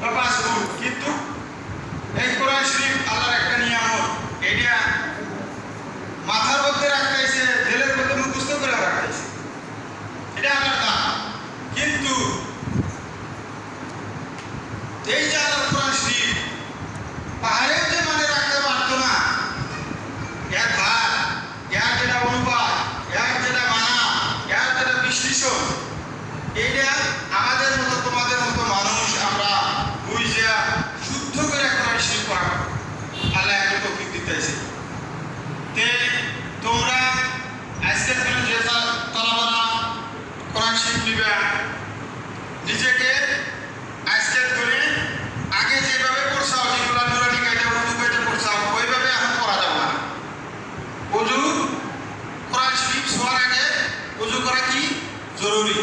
বা পাঁচ কিন্তু এই কোরআন শরীফ আল্লাহর একটা নিয়ামত। এটা মাথার মধ্যে রাখাইছে, জেলের মধ্যে মুখস্থ করে এটা আল্লাহর দান। কিন্তু এই দিবেন। নিজেকে আজকের করে আগে যেভাবে পড়ছাও, যেগুলো নুরানি কাজে উজু কাজে পড়ছাও, ওইভাবে এখন করা যাবে না। উজু করা শরীফ হওয়ার আগে উজু করা কি? জরুরি।